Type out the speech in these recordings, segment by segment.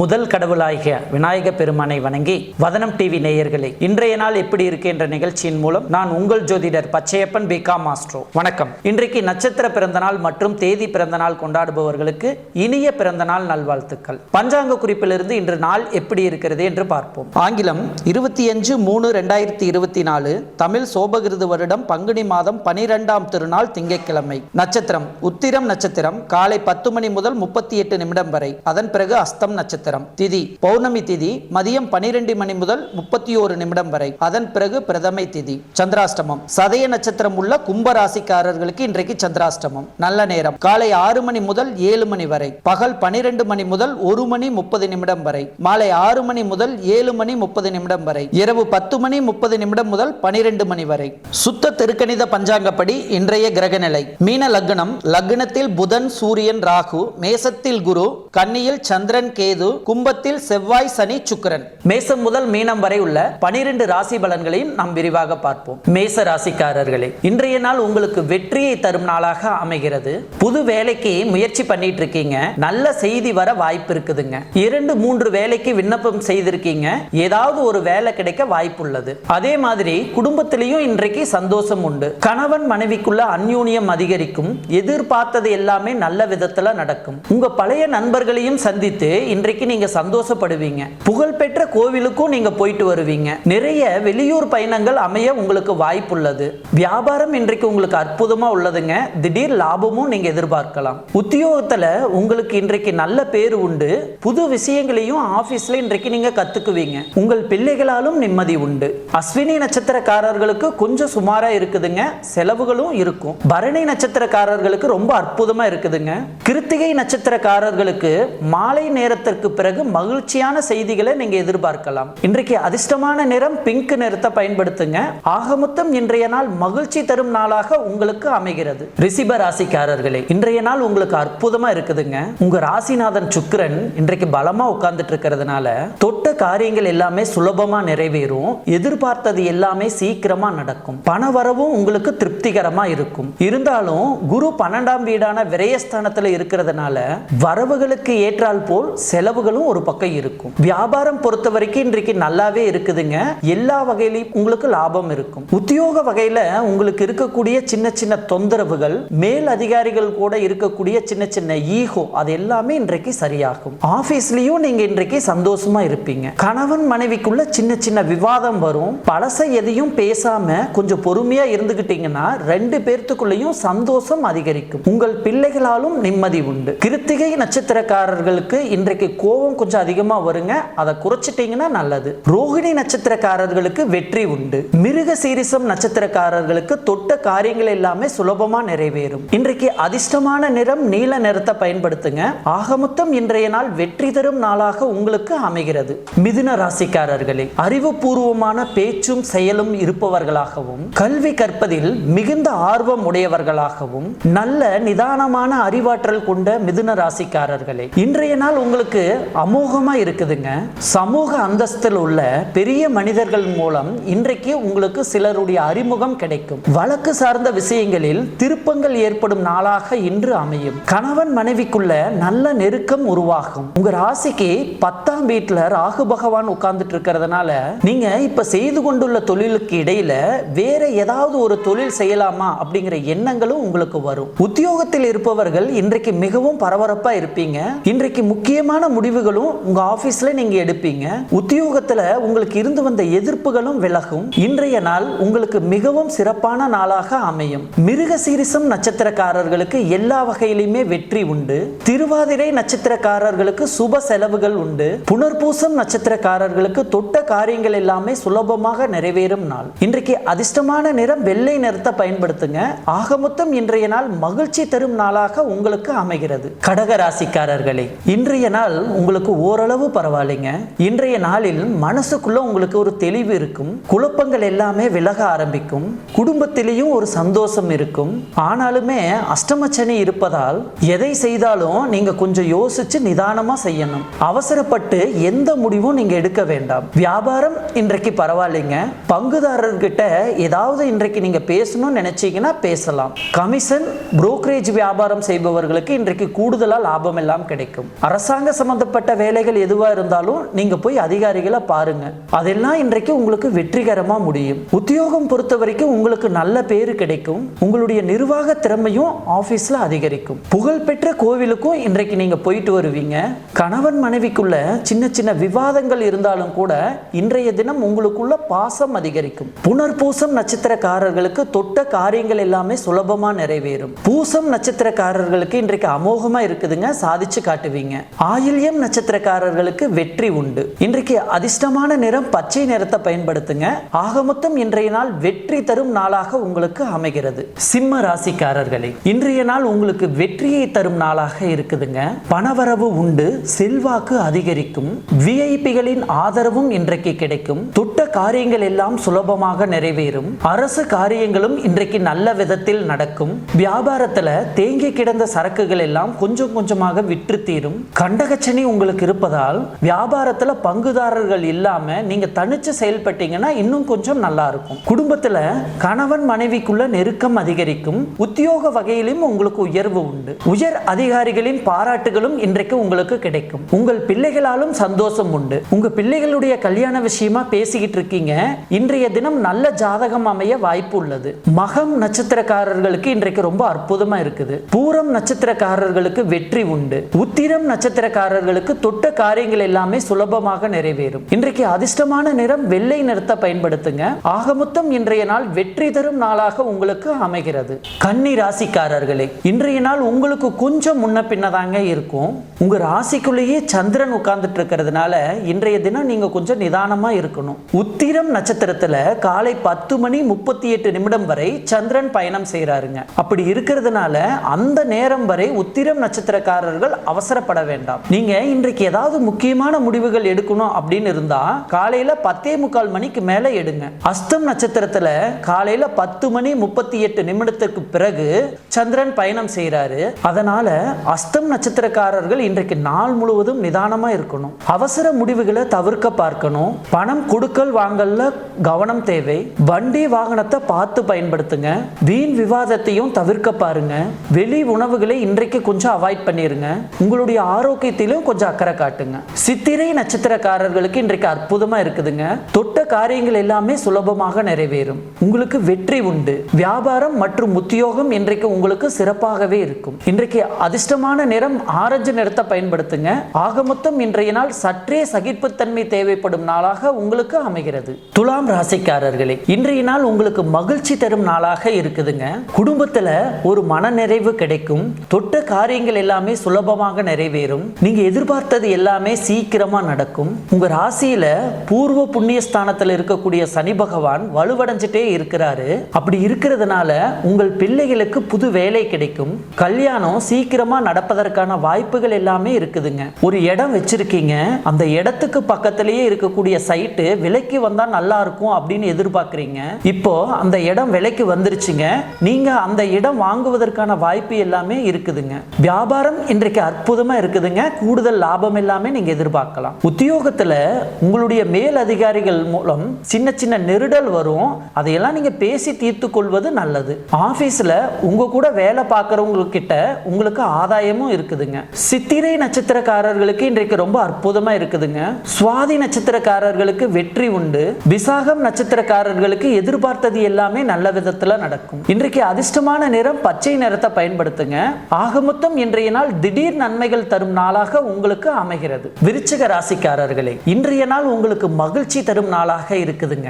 முதல் கடவுளாகிய விநாயக பெருமானை வணங்கி வதனம் டிவி நேயர்களே இன்றைய நாள் எப்படி இருக்கு என்ற நிகழ்ச்சியின் மூலம் நான் உங்கள் ஜோதிடர் பச்சையப்பன் பிகா மாஸ்ட்ரோ வணக்கம். இன்றைக்கு நட்சத்திர பிறந்தநாள் மற்றும் தேதி பிறந்தநாள் கொண்டாடுபவர்களுக்கு இனிய பிறந்தநாள் நல்வாழ்த்துக்கள். பஞ்சாங்க குறிப்பிலிருந்து இன்று நாள் எப்படி இருக்கிறது என்று பார்ப்போம். ஆங்கிலம் இருபத்தி அஞ்சு மூணு ரெண்டாயிரத்தி இருபத்தி நாலு தமிழ் சோபகிருது வருடம் பங்குனி மாதம் பனிரெண்டாம் திருநாள் திங்கட்கிழமை. நட்சத்திரம் உத்திரம் நட்சத்திரம் காலை பத்து மணி முதல் முப்பத்தி எட்டு நிமிடம் வரை. அதன் பிறகு அஸ்தம் நட்சத்திரம். நட்சத்திரம். திதி. பௌர்ணமி திதி மதியம் பனிரெண்டு மணி முதல் முப்பத்தி ஒரு நிமிடம் வரை. அதன் பிறகு பிரதமை திதி. சந்திராஷ்டமம். சதய நட்சத்திரம் உள்ள கும்ப ராசிக்காரர்களுக்கு இன்றைக்கு சந்திராஷ்டமம். நல்ல நேரம். காலை ஆறு மணி முதல் ஏழு மணி வரை. பகல் பனிரெண்டு மணி முதல் ஒரு மணி முப்பது நிமிடம் வரை. மாலை ஆறு மணி முதல் ஏழு மணி முப்பது நிமிடம் வரை. இரவு பத்து மணி முப்பது நிமிடம் முதல் பனிரெண்டு மணி வரை. சுத்த திருக்கணித பஞ்சாங்கப்படி இன்றைய கிரகநிலை. மீன லக்னம் லக்னத்தில் புதன் சூரியன் ராகு மேசத்தில் குரு கன்னியில் சந்திரன் கேது கும்பத்தில் செவ்வாய் சனி சுக்கரன். மேசம் முதல் மீனம் வரை உள்ள பனிரெண்டு ராசி பலன்களையும் நாம் விரிவாக பார்ப்போம். மேச ராசிக்காரர்களே இன்றைய நாள் உங்களுக்கு வெற்றியை தரும் நாளாக அமைகிறது. புது வேலைக்கு முயற்சி பண்ணிட்டு இருக்கீங்க நல்ல செய்தி வர வாய்ப்பு இருக்குதுங்க. இரண்டு மூன்று வேலைக்கு விண்ணப்பம் செய்திருக்கீங்க. ஏதாவது ஒரு வேலை கிடைக்க வாய்ப்பு உள்ளது அதே மாதிரி குடும்பத்திலையும் இன்றைக்கு சந்தோஷம் உண்டு. கணவன் மனைவிக்குள்ள அந்யூனியம் அதிகரிக்கும். எதிர்பார்த்தது எல்லாமே நல்ல விதத்துல நடக்கும். உங்க பழைய நண்பர்களையும் சந்தித்து இன்றைக்கு நீங்க சந்தோஷப்படுவீங்க. புகழ்பெற்ற கோவிலுக்கும் நீங்க போயிட்டு வருவீங்க. நிறைய வெளியூர் பயணங்கள் அமைய உங்களுக்கு வாய்ப்புள்ளது. வியாபாரம் இன்றைக்கு உங்களுக்கு அற்புதமா உள்ளதுங்க. திடீர் லாபமும் நீங்க எதிர்பார்க்கலாம். உத்தியோகத்துல உங்களுக்கு இன்றைக்கு நல்ல பேர் உண்டு. புது விஷயங்களையும் ஆபீஸ்ல இன்றைக்கு நீங்க கத்துக்குவீங்க. உங்கள் பிள்ளைகளாலும் நிம்மதி உண்டு. அஸ்வினி நட்சத்திரக்காரர்களுக்கு கொஞ்சம் சுமாரா இருக்குதுங்க. செலவுகளும் இருக்கும். பரணி நட்சத்திரக்காரர்களுக்கு ரொம்ப அற்புதமா இருக்குதுங்க. கிருத்திகை நட்சத்திரக்காரர்களுக்கு மாலை நேரத்திற்கு பிறகு மகிழ்ச்சியான செய்திகளை நீங்க எதிர்பார்க்கலாம். இன்றைக்கு அதிர்ஷ்டமான நிறம் பிங்க் நிறத்தை பயன்படுத்துங்க. ஆகமொத்தம் இன்றைய நாள் மகிழ்ச்சி தரும் நாளாக உங்களுக்கு அமைகிறது. ரிசிப ராசிக்காரர்களே இன்றைய நாள் உங்களுக்கு அற்புதமா இருக்குதுங்க. உங்க ராசிநாதன் சுக்கரன் இன்றைக்கு பலமா உட்கார்ந்துட்டு இருக்கிறதுனால தொட்ட காரியங்கள் எல்லாமே சுலபமா நிறைவேறும். எதிர்பார்த்தது எல்லாமே சீக்கிரமா நடக்கும். பண வரவும் உங்களுக்கு திருப்திகரமா இருக்கும். இருந்தாலும் குரு பன்னெண்டாம் வீடான விரயஸ்தானத்துல இருக்கிறதுனால வரவுகளுக்கு ஏற்றால் போல் செலவு செலவுகளும் ஒரு பக்கம் இருக்கும். வியாபாரம் பொறுத்த வரைக்கும் இன்றைக்கு நல்லாவே இருக்குதுங்க. எல்லா வகையிலையும் உங்களுக்கு லாபம் இருக்கும். உத்தியோக வகையில உங்களுக்கு இருக்கக்கூடிய சின்ன சின்ன தொந்தரவுகள் மேல் அதிகாரிகள் கூட இருக்கக்கூடிய சின்ன சின்ன ஈகோ அது எல்லாமே இன்றைக்கு சரியாகும். ஆபீஸ்லயும் நீங்க இன்றைக்கு சந்தோஷமா இருப்பீங்க. கணவன் மனைவிக்குள்ள சின்ன சின்ன விவாதம் வரும். பழச எதையும் பேசாம கொஞ்சம் பொறுமையா இருந்துகிட்டீங்கன்னா ரெண்டு பேர்த்துக்குள்ளேயும் சந்தோஷம் அதிகரிக்கும். உங்கள் பிள்ளைகளாலும் நிம்மதி உண்டு. கிருத்திகை நட்சத்திரக்காரர்களுக்கு இன்றைக்கு கோபம் கொஞ்சம் அதிகமா வருங்க. அதை குறைச்சிட்டீங்கன்னா நல்லது. ரோகிணி நட்சத்திரக்காரர்களுக்கு வெற்றி உண்டு. மிருக சீரிசம் நட்சத்திரக்காரர்களுக்கு தொட்ட காரியங்கள் எல்லாமே சுலபமா நிறைவேறும். இன்றைக்கு அதிர்ஷ்டமான நிறம் நீல நிறத்தை பயன்படுத்துங்க. ஆகமொத்தம் இன்றைய நாள் வெற்றி தரும் நாளாக உங்களுக்கு அமைகிறது. மிதுன ராசிக்காரர்களே அறிவுபூர்வமான பேச்சும் செயலும் இருப்பவர்களாகவும் கல்வி கற்பதில் மிகுந்த ஆர்வம் உடையவர்களாகவும் நல்ல நிதானமான அறிவாற்றல் கொண்ட மிதுன ராசிக்காரர்களே இன்றைய நாள் உங்களுக்கு அமோகமாக இருக்குதுங்க. சமூக அந்தஸ்தில் உள்ள பெரிய மனிதர்கள் மூலம் இன்றைக்கு உங்களுக்கு சிலருடைய அறிமுகம் கிடைக்கும். வழக்கு சார்ந்த விஷயங்களில் திருப்பங்கள் ஏற்படும் நாளாக இன்று அமையும். கணவன் மனைவிக்குள்ள நல்ல நெருக்கம் உருவாகும். உங்க ராசிக்கு பத்தாம் வீட்டுல ராகு பகவான் உட்கார்ந்துட்டு இருக்கிறதுனால நீங்க இப்ப செய்து கொண்டுள்ள தொழிலுக்கு இடையில வேற ஏதாவது ஒரு தொழில் செய்யலாமா அப்படிங்கிற எண்ணங்களும் உங்களுக்கு வரும். உத்தியோகத்தில் இருப்பவர்கள் இன்றைக்கு மிகவும் பரபரப்பா இருப்பீங்க. இன்றைக்கு முக்கியமான முடிவுகளும் உங்க ஆபீஸ்ல நீங்க எடுப்பீங்க. உத்தியோகத்துல உங்களுக்கு இருந்து வந்த எதிர்ப்புகளும் விலகும். இன்றைய நாள் உங்களுக்கு மிகவும் சிறப்பான நாளாக அமையும். மிருக சீரிசம் நட்சத்திரக்காரர்களுக்கு எல்லா வகையிலுமே வெற்றி உண்டு. திருவாதிரை நட்சத்திரக்காரர்களுக்கு சுப செலவுகள் உண்டு. புனர்பூசம் நட்சத்திரக்காரர்களுக்கு தொட்ட காரியங்கள் எல்லாமே சுலபமாக நிறைவேறும் நாள். இன்றைக்கு அதிர்ஷ்டமான நிறம் வெள்ளை நிறத்தை பயன்படுத்துங்க. ஆக மொத்தம் இன்றைய நாள் மகிழ்ச்சி தரும் நாளாக உங்களுக்கு அமைகிறது. கடக ராசிக்காரர்களே இன்றைய நாள் உங்களுக்கு ஓரளவு பரவாயில்லைங்க. இன்றைய நாளில் மனசுக்குள்ள உங்களுக்கு ஒரு தெளிவு இருக்கும். குழப்பங்கள் எல்லாமே விலக ஆரம்பிக்கும். குடும்பத்திலேயும் ஒரு சந்தோஷம் இருக்கும். ஆனாலுமே அஷ்டமச்சனி இருப்பதால் எதை செய்தாலும் நீங்க கொஞ்சம் யோசிச்சு நிதானமா செய்யணும். அவசரப்பட்டு எந்த முடிவும் நீங்க எடுக்க வேண்டாம். வியாபாரம் இன்றைக்கு பரவாயில்லைங்க. பங்குதாரர்கிட்ட ஏதாவது இன்றைக்கு நீங்க பேசணும்னு நினைச்சீங்கன்னா பேசலாம். கமிஷன் புரோக்கரேஜ் வியாபாரம் செய்பவர்களுக்கு இன்றைக்கு கூடுதலா லாபம் எல்லாம் கிடைக்கும். அரசாங்க சம்பந்த சம்பந்தப்பட்ட வேலைகள் எதுவா இருந்தாலும் நீங்க போய் அதிகாரிகளை பாருங்க. அதெல்லாம் இன்றைக்கு உங்களுக்கு வெற்றிகரமா முடியும். உத்தியோகம் பொறுத்த வரைக்கும் உங்களுக்கு நல்ல பேரு கிடைக்கும். உங்களுடைய நிர்வாக திறமையும் ஆபீஸ்ல அதிகரிக்கும். புகழ்பெற்ற கோவிலுக்கும் இன்றைக்கு நீங்க போயிட்டு வருவீங்க. கணவன் மனைவிக்குள்ள சின்ன சின்ன விவாதங்கள் இருந்தாலும் கூட இன்றைய தினம் உங்களுக்குள்ள பாசம் அதிகரிக்கும். புனர்பூசம் நட்சத்திரக்காரர்களுக்கு தொட்ட காரியங்கள் எல்லாமே சுலபமா நிறைவேறும். பூசம் நட்சத்திரக்காரர்களுக்கு இன்றைக்கு அமோகமா இருக்குதுங்க சாதிச்சு காட்டுவீங்க. ஆயில்ய ஆயில்யம் நட்சத்திரக்காரர்களுக்கு வெற்றி உண்டு. இன்றைக்கு அதிர்ஷ்டமான நிறம் பச்சை நிறத்தை பயன்படுத்துங்க. ஆக மொத்தம் இன்றைய நாள் வெற்றி தரும் நாளாக உங்களுக்கு அமைகிறது. சிம்ம ராசிக்காரர்களே இன்றைய நாள் உங்களுக்கு வெற்றியை தரும் நாளாக இருக்குதுங்க. பணவரவு உண்டு செல்வாக்கு அதிகரிக்கும் விஐபிகளின் ஆதரவும் இன்றைக்கு கிடைக்கும். துட்ட காரியங்கள் எல்லாம் சுலபமாக நிறைவேறும். அரசு காரியங்களும் இன்றைக்கு நல்ல விதத்தில் நடக்கும். வியாபாரத்துல தேங்கி கிடந்த சரக்குகள் எல்லாம் கொஞ்சம் கொஞ்சமாக விற்று தீரும். கண்டகச்சன் பிரச்சனை உங்களுக்கு இருப்பதால் வியாபாரத்துல பங்குதாரர்கள் இல்லாம நீங்க தனிச்சு செயல்பட்டீங்கன்னா இன்னும் கொஞ்சம் நல்லா இருக்கும். குடும்பத்துல கணவன் மனைவிக்குள்ள நெருக்கம் அதிகரிக்கும். உத்தியோக வகையிலும் உங்களுக்கு உயர்வு உண்டு. உயர் அதிகாரிகளின் பாராட்டுகளும் இன்றைக்கு உங்களுக்கு கிடைக்கும். உங்கள் பிள்ளைகளாலும் சந்தோஷம் உண்டு. உங்க பிள்ளைகளுடைய கல்யாண விஷயமா பேசிக்கிட்டு இருக்கீங்க. இன்றைய தினம் நல்ல ஜாதகம் அமைய வாய்ப்பு உள்ளது. மகம் நட்சத்திரக்காரர்களுக்கு இன்றைக்கு ரொம்ப அற்புதமா இருக்குது. பூரம் நட்சத்திரக்காரர்களுக்கு வெற்றி உண்டு. உத்திரம் நட்சத்திரக்காரர்கள் நட்சத்திரக்காரர்களுக்கு தொட்ட காரியங்கள் எல்லாமே சுலபமாக நிறைவேறும். இன்றைக்கு அதிர்ஷ்டமான நிறம் வெள்ளை நிறத்தை பயன்படுத்துங்க. ஆக மொத்தம் இன்றைய நாள் வெற்றி தரும் நாளாக உங்களுக்கு அமைகிறது. கன்னி ராசிக்காரர்களே இன்றைய நாள் உங்களுக்கு கொஞ்சம் முன்ன பின்னதாங்க இருக்கும். உங்க ராசிக்குள்ளேயே சந்திரன் உட்கார்ந்துட்டு இருக்கிறதுனால இன்றைய தினம் நீங்க கொஞ்சம் நிதானமா இருக்கணும். உத்திரம் நட்சத்திரத்துல காலை பத்து மணி முப்பத்தி எட்டு நிமிடம் வரை சந்திரன் பயணம் செய்யறாருங்க அப்படி இருக்கிறதுனால அந்த நேரம் வரை உத்திரம் நட்சத்திரக்காரர்கள் அவசரப்பட வேண்டாம். நீங்க இன்றைக்கு ஏதாவது முக்கியமான முடிவுகள் எடுக்கணும் அப்படின்னு இருந்தால் காலையில் பத்தே முக்கால் மணிக்கு மேலே எடுங்க. அஸ்தம் நட்சத்திரத்தில் காலையில் பத்து மணி முப்பத்தி எட்டு நிமிடத்துக்கு பிறகு சந்திரன் பயணம் செய்கிறாரு அதனால் அஸ்தம் நட்சத்திரக்காரர்கள் இன்றைக்கு நாள் முழுவதும் நிதானமாக இருக்கணும். அவசர முடிவுகளை தவிர்க்க பார்க்கணும். பணம் கொடுக்கல் வாங்கல்ல கவனம் தேவை. வண்டி வாகனத்தை பார்த்து பயன்படுத்துங்க. வீண் விவாதத்தையும் தவிர்க்க பாருங்க. வெளி உணவுகளை இன்றைக்கு கொஞ்சம் அவாய்ட் பண்ணிருங்க. உங்களுடைய ஆரோக்கியத்திலும் கொஞ்சம் அக்கறை காட்டுங்க. சித்திரை நட்சத்திரக்காரர்களுக்கு இன்றைக்கு அற்புதமா இருக்குதுங்க. தொட்ட காரியங்கள் எல்லாமே சுலபமாக நிறைவேறும். உங்களுக்கு வெற்றி உண்டு. வியாபாரம் மற்றும் உத்தியோகம் இன்றைக்கு உங்களுக்கு சிறப்பாகவே இருக்கும். இன்றைக்கு அதிர்ஷ்டமான நிறம் ஆரஞ்சு நிறத்தை பயன்படுத்துங்க. ஆக மொத்தம் இன்றைய நாள் சற்றே சகிப்புத்தன்மை தேவைப்படும் நாளாக உங்களுக்கு அமைகிறது. துலாம் ராசிக்காரர்களே இன்றைய நாள் உங்களுக்கு மகிழ்ச்சி தரும் நாளாக இருக்குதுங்க. குடும்பத்துல ஒரு மனநிறைவு கிடைக்கும். தொட்ட காரியங்கள் எல்லாமே சுலபமாக நிறைவேறும். நீங்க எதிர்பார்த்தது எல்லாமே சீக்கிரமா நடக்கும். உங்க ராசியில பூர்வ புண்ணிய ஸ்தானத்துல இருக்கக்கூடிய சனி பகவான் வலுவடைஞ்சிட்டே இருக்கிறாரு. அப்படி இருக்கிறதுனால உங்கள் பிள்ளைகளுக்கு புது வேலை கிடைக்கும். கல்யாணம் சீக்கிரமா நடப்பதற்கான வாய்ப்புகள் எல்லாமே இருக்குதுங்க. ஒரு இடம் வச்சிருக்கீங்க. அந்த இடத்துக்கு பக்கத்திலேயே இருக்கக்கூடிய சைட்டு விலைக்கு வந்தா நல்லா இருக்கும் அப்படின்னு எதிர்பார்க்குறீங்க. இப்போ அந்த இடம் விலைக்கு வந்துருச்சுங்க. நீங்க அந்த இடம் வாங்குவதற்கான வாய்ப்பு எல்லாமே இருக்குதுங்க. வியாபாரம் இன்றைக்கு அற்புதமா இருக்குதுங்க. கூடுதல் லாபம் எல்லாமே நீங்க எதிர்பார்க்கலாம். உத்தியோகத்துல உங்களுடைய மேல் அதிகாரிகள் மூலம் சின்ன சின்ன நெருடல் வரும். அதையெல்லாம் நீங்க பேசி தீர்த்து கொள்வது நல்லது. ஆபீஸ்ல உங்க கூட வேலை பார்க்கறவங்க கிட்ட உங்களுக்கு ஆதாயமும் இருக்குதுங்க. சித்திரை நட்சத்திரக்காரர்களுக்கு இன்றைக்கு ரொம்ப அற்புதமா இருக்குதுங்க. சுவாதி நட்சத்திரக்காரர்களுக்கு வெற்றி உண்டு. விசாகம் நட்சத்திரக்காரர்களுக்கு எதிர்பார்த்தது எல்லாமே நல்ல விதத்துல நடக்கும். இன்றைக்கு அதிர்ஷ்டமான நிறம் பச்சை நிறத்தை பயன்படுத்துங்க. ஆக மொத்தம் இன்றைய நாள் திடீர் நன்மைகள் தரும் நாளாக உங்களுக்கு அமைகிறது. விருச்சிக ராசிக்காரர்களே இன்றைய நாள் உங்களுக்கு மகிழ்ச்சி தரும் நாளாக இருக்குதுங்க.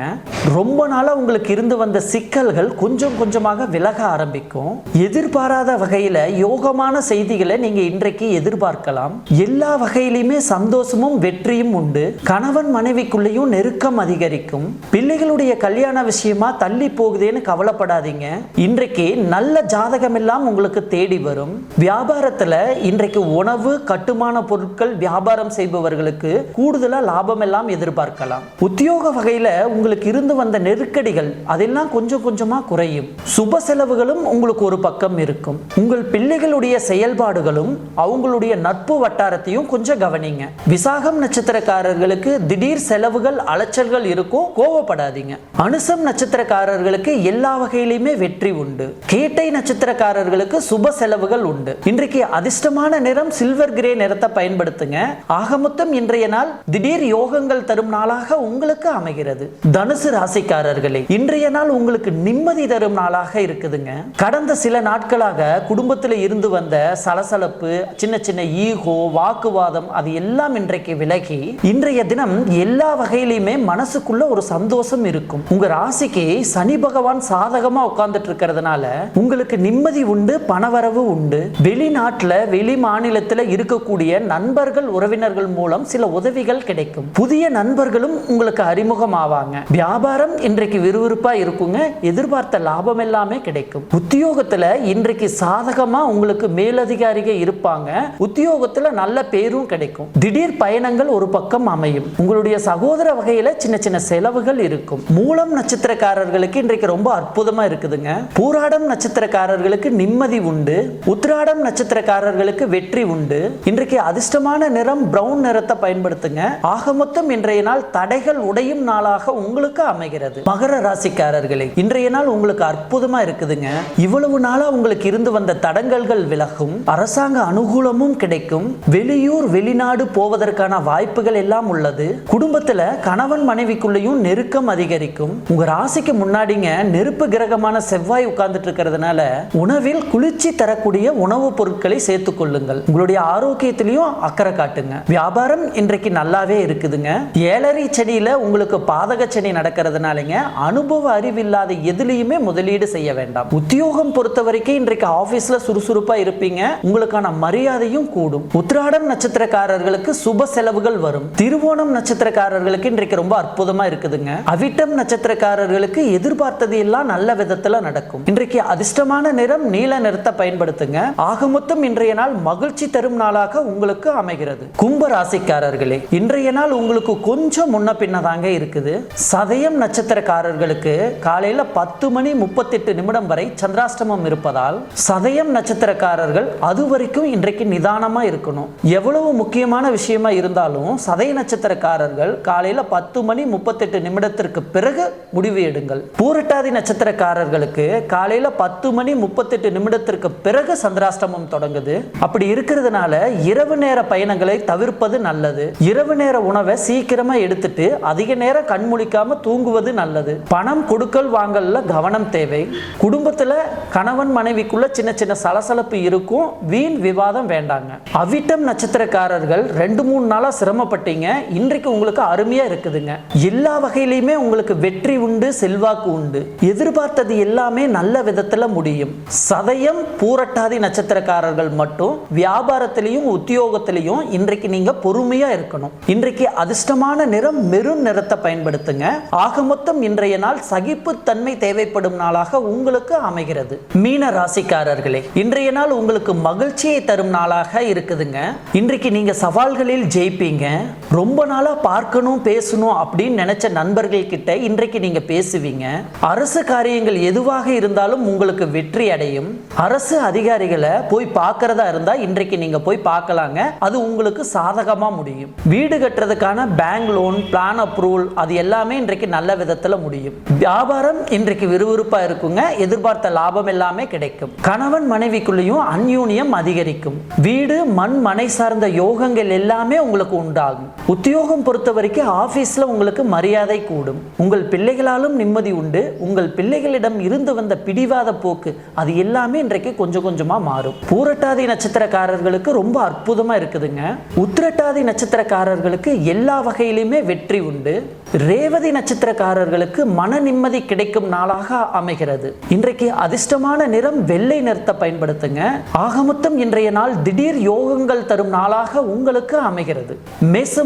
ரொம்ப நாளா உங்களுக்கு இருந்து வந்த சிக்கல்கள் கொஞ்சம் கொஞ்சமாக விலக ஆரம்பிக்கும். எதிர்பாராத வகையில யோகமான செய்திகளை நீங்க இன்றைக்கு எதிர்பார்க்கலாம். எல்லா வகையிலுமே சந்தோஷமும் வெற்றியும் உண்டு. கணவன் மனைவிக்குள்ளேயும் நெருக்கம் அதிகரிக்கும். பிள்ளைகளுடைய கல்யாண விஷயமா தள்ளி போகுதேன்னு கவலைப்படாதீங்க. இன்றைக்கு நல்ல ஜாதகம் எல்லாம் உங்களுக்கு தேடி வரும். வியாபாரத்துல இன்றைக்கு உணவு கட்டுமான பொருட்கள் வியாபாரம் செய்பவர்களுக்கு கூடுதலா லாபம் எல்லாம் எதிர்பார்க்கலாம். உத்தியோக வகையில உங்களுக்கு இருந்து வந்த நெருக்கடிகள் அதெல்லாம் கொஞ்சம் கொஞ்சமா குறையும். சுப செலவுகளும் உங்களுக்கு ஒரு பக்கம் இருக்கும். உங்கள் பிள்ளைகளுடைய செயல்பாடுகளும் அவங்களுடைய நட்பு வட்டாரத்தையும் கொஞ்சம் கவனிங்க. விசாகம் நட்சத்திரக்காரர்களுக்கு திடீர் செலவுகள் அலைச்சல்கள் இருக்கும் கோவப்படாதீங்க. அனுசம் நட்சத்திரக்காரர்களுக்கு எல்லா வகையிலுமே வெற்றி உண்டு. கேட்டை நட்சத்திரக்காரர்களுக்கு சுப செலவுகள் உண்டு. இன்றைக்கு அதிர்ஷ்டமான நிறம் சில்வர் கிரே நிறத்தை பயன்படுத்துங்க. ஆக மொத்தம் இன்றைய நாள் திடீர் யோகங்கள் தரும் நாளாக உங்களுக்கு அமைகிறது. தனுசு ராசிக்காரர்களே இன்றைய நாள் உங்களுக்கு நிம்மதி தரும் நாளாக இருக்குதுங்க. கடந்த சில நாட்களாக குடும்பத்தில் இருந்து வந்த சலசலப்பு சின்ன சின்ன ஈகோ வாக்குவாதம் அது எல்லாம் இன்றைக்கு விலகி இன்றைய தினம் எல்லா வகையிலையுமே மனசுக்குள்ள ஒரு சந்தோஷம் இருக்கும். உங்க ராசிக்கு சனி பகவான் சாதகமா உட்கார்ந்துட்டு இருக்கிறதுனால உங்களுக்கு நிம்மதி உண்டு பணவரவு உண்டு. வெளிநாட்டுல வெளி மாநிலத்துல இருக்கக்கூடிய நண்பர்கள் உறவினர்கள் மூலம் சில உதவிகள் கிடைக்கும். புதிய நண்பர்களும் உங்களுக்கு அறிமுகம் ஆவாங்க வியாபாரம் இன்றைக்கு விறுவிறுப்பா இருக்குங்க. எதிர்பார்த்த லாபம் எல்லாமே கிடைக்கும். உத்தியோகத்துல இன்றைக்கு சாதகமா உங்களுக்கு மேலதிகாரிகள் இருப்பாங்க. உத்தியோகத்துல நல்ல பேரும் கிடைக்கும். திடீர் பயணங்கள் ஒரு பக்கம் அமையும். உங்களுடைய சகோதர வகையில சின்ன சின்ன செலவுகள் இருக்கும். மூலம் நட்சத்திரக்காரர்களுக்கு இன்றைக்கு ரொம்ப அற்புதமா இருக்குதுங்க. பூராடம் நட்சத்திரக்காரர்களுக்கு நிம்மதி உண்டு. உத்திராடம் நட்சத்திரக்காரர்களுக்கு வெற்றி உண்டு. இன்றைக்கு அதிர்ஷ்டமான நிறம் பிரவுன் நிறத்தை பயன்படுத்துங்க. ஆக மொத்தம் இன்றைய நாள் தடைகள் உடையும் நாளாக உங்களுக்கு அமைகிறது. மகர ராசிக்காரர்களே இன்றைய நாள் உங்களுக்கு அற்புதமா இருக்குதுங்க. இவ்வளவு நாளா உங்களுக்கு இருந்து வந்த தடங்கல்கள் விலகும். அரசாங்க அனுகூலமும் கிடைக்கும். வெளியூர் வெளிநாடு போவதற்கான வாய்ப்புகள் எல்லாம் உள்ளது. குடும்பத்துல கணவன் மனைவிக்குள்ளேயும் நெருக்கம் அதிகரிக்கும். உங்க ராசிக்கு முன்னாடிங்க நெருப்பு கிரகமான செவ்வாய் உட்கார்ந்துட்டு இருக்கிறதுனால உணவில் குளிர்ச்சி தரக்கூடிய உணவுப் பொருட்களை சேர்த்துக் கொள்ளுங்கள். உங்களுடைய ஆரோக்கியத்திலையும் அக்கறை காட்டுங்க. வியாபாரம் இன்றைக்கு நல்லாவே இருக்குதுங்க. ஏழரை செடியில உங்களுக்கு பாதக செடி நடக்கிறதுனாலங்க அனுபவ அறிவில்லாத எதுலையுமே முதலீடு செய்ய வேண்டாம். உத்தியோகம் பொறுத்த வரைக்கும் இன்றைக்கு ஆபீஸ்ல சுறுசுறுப்பா இருப்பீங்க. உங்களுக்கான மரியாதையும் கூடும். உத்திராடம் நட்சத்திரக்காரர்களுக்கு சுப செலவுகள் வரும். திருவோணம் நட்சத்திரக்காரர்களுக்கு இன்றைக்கு ரொம்ப அற்புதமா இருக்குதுங்க. அவிட்டம் நட்சத்திரக்காரர்களுக்கு எதிர்பார்த்தது எல்லாம் நல்ல விதத்துல நடக்கும். இன்றைக்கு அதிர்ஷ்டமான நிறம் நீல நிறத்தை பயன்படுத்துங்க. ஆக மொத்தம் இன்றைய நாள் மகிழ்ச்சி தரும் நாளாக உங்களுக்கு அமைகிறது. கும்ப ராசிக்காரர்களே இன்றைய நாள் உங்களுக்கு கொஞ்சம் முன்ன பின்னதாங்க இருக்குது. சதயம் நட்சத்திரக்காரர்களுக்கு காலையில பத்து மணி முப்பத்தெட்டு நிமிடம் வரை சந்திராஷ்டமம் இருப்பதால் சதயம் நட்சத்திரக்காரர்கள் அது வரைக்கும் இன்றைக்கு நிதானமா இருக்கணும். எவ்வளவு முக்கியமான விஷயமா இருந்தாலும் சதய நட்சத்திரக்காரர்கள் காலையில பத்து மணி முப்பத்தெட்டு நிமிடத்திற்கு பிறகு முடிவு எடுங்கள். பூரட்டாதி நட்சத்திரக்காரர்களுக்கு காலையில பத்து மணி முப்பத்தெட்டு நிமிடத்திற்கு பிறகு சந்திராஷ்டமம் தொடங்குது. அப்படி இருக்கிறதுனால இரவு நேர பயணங்களை தவிர்ப்பது நல்லது. இரவு நேர உணவை சீக்கிரமா எடுத்துட்டு அதிக நேரம் கண் முழிக்காம தூங்குவது நல்லது. பணம் கொடுக்கல் வாங்கல்ல கவனம் தேவை. குடும்பத்துல கணவன் மனைவிக்குள்ள சின்ன சின்ன சலசலப்பு இருக்கும். வீண் விவாதம் வேண்டாங்க. அவிட்டம் நட்சத்திரக்காரர்கள் ரெண்டு மூணு நாளா சிரமப்பட்டீங்க. இன்றைக்கு உங்களுக்கு அருமையா இருக்குதுங்க. எல்லா வகையிலையுமே உங்களுக்கு வெற்றி உண்டு செல்வாக்கு உண்டு. எதிர்பார்த்தது எல்லாமே நல்ல விதத்துல முடியும். சதயம் பூரட்டாதி நட்சத்திரக்காரர்கள் மட்டும் வியாபாரத்திலையும் உத்தியோகத்திலையும் இன்றைக்கு நீங்க பொறுமையா இருக்கணும். இன்றைக்கு அதிர்ஷ்டமான நிறம் மெரும் நிறத்தை பயன்படுத்துங்க. ஆக மொத்தம் இன்றைய நாள் சகிப்புத்தன்மை தேவைப்படும் நாளாக உங்களுக்கு அமைகிறது. மீன ராசிக்காரர்களே இன்றைய நாள் உங்களுக்கு மகிழ்ச்சியை தரும் நாளாக இருக்குதுங்க. இன்றைக்கு நீங்க சவால்களில் ஜெயிப்பீங்க. ரொம்ப நாளாக பார்க்கணும் பேசணும் அப்படின்னு நினச்ச நண்பர்கள்கிட்ட இன்றைக்கு நீங்கள் பேசுவீங்க. அரசு காரியங்கள் எதுவாக இருந்தாலும் உங்களுக்கு வெற்றி அடையும். அரசு அதிகாரிகளை போய் பார்க்கறதா இருந்தால் இன்றைக்கு நீங்கள் போய் பார்க்கலாங்க. அது உங்களுக்கு சாதகமாக முடியும். வீடு கட்டுறதுக்கான பேங்க் லோன் பிளான் அப்ரூவல் அது எல்லாமே இன்றைக்கு நல்ல விதத்தில் முடியும். வியாபாரம் இன்றைக்கு விறுவிறுப்பாக இருக்குங்க. எதிர்பார்த்த லாபம் எல்லாமே கிடைக்கும். கணவன் மனைவிக்குள்ளேயும் அன்யூனியம் அதிகரிக்கும். வீடு மண் மனை சார்ந்த யோகங்கள் எல்லாமே உங்களுக்கு உண்டாகும். உத்தியோகம் பொறுத்த வரைக்கும் ஆபீஸ்ல உங்களுக்கு மரியாதை கூடும். உங்கள் பிள்ளைகளாலும் நிம்மதி உண்டு. உங்கள் பிள்ளைகளிடம் இருந்து வந்த பிடிவாத போக்கு அது எல்லாமே இன்றைக்கு கொஞ்சம் கொஞ்சமாக மாறும். பூரட்டாதி நட்சத்திரக்காரர்களுக்கு ரொம்ப அற்புதமா இருக்குதுங்க. உத்திரட்டாதி நட்சத்திரக்காரர்களுக்கு எல்லா வகையிலுமே வெற்றி உண்டு. ரேவதி நட்சத்திரக்காரர்களுக்கு மன நிம்மதி கிடைக்கும் நாளாக அமைகிறது. இன்றைக்கு அதிர்ஷ்டமான நிறம் வெள்ளை நிறத்தை பயன்படுத்துங்க. ஆகமொத்தம் இன்றைய நாள் திடீர் யோகங்கள் தரும் நாளாக உங்களுக்கு அமைகிறது.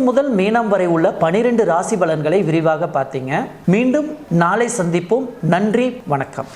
மேசம் முதல் மீனம் வரை உள்ள பனிரெண்டு ராசி பலன்களை விரிவாக பார்த்தீங்க. மீண்டும் நாளை சந்திப்போம். நன்றி. வணக்கம்.